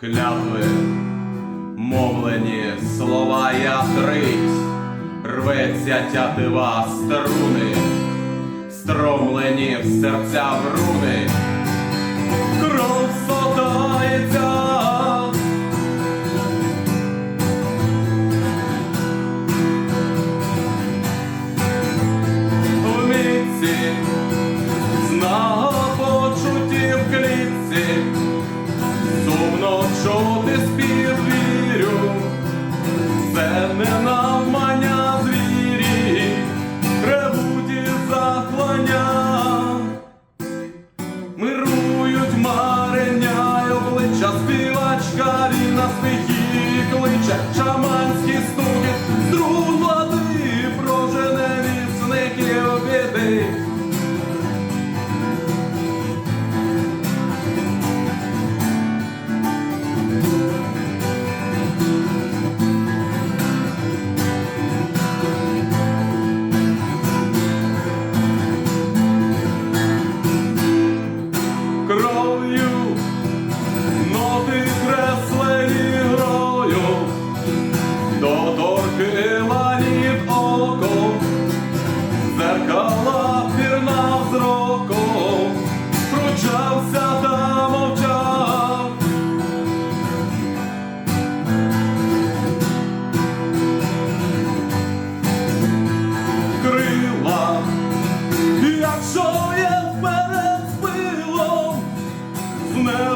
клятви, мовлені слова ятрить, рветься тятива струни, стромлені в серця вруни, кров Сумно ти спів вірю, це не навмання звірі, ревуть і захлання, мирують марення й обличчя. Співачка рівна стихії кличе, шаманські стуки, кров'ю, ноти креслені грою, до лід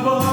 trouble.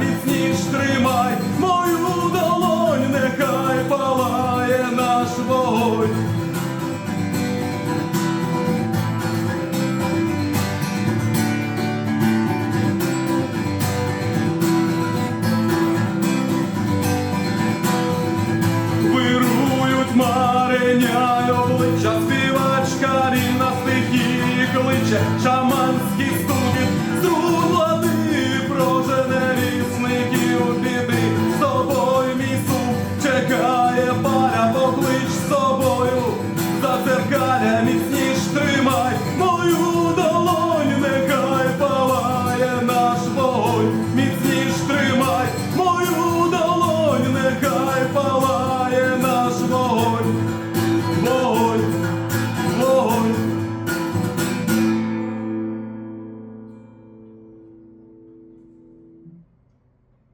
міцніш тримай мою долонь, нехай палає наш вогонь. Вирують мариня, обличчя співачка рівна стихії кличе шаманський стук.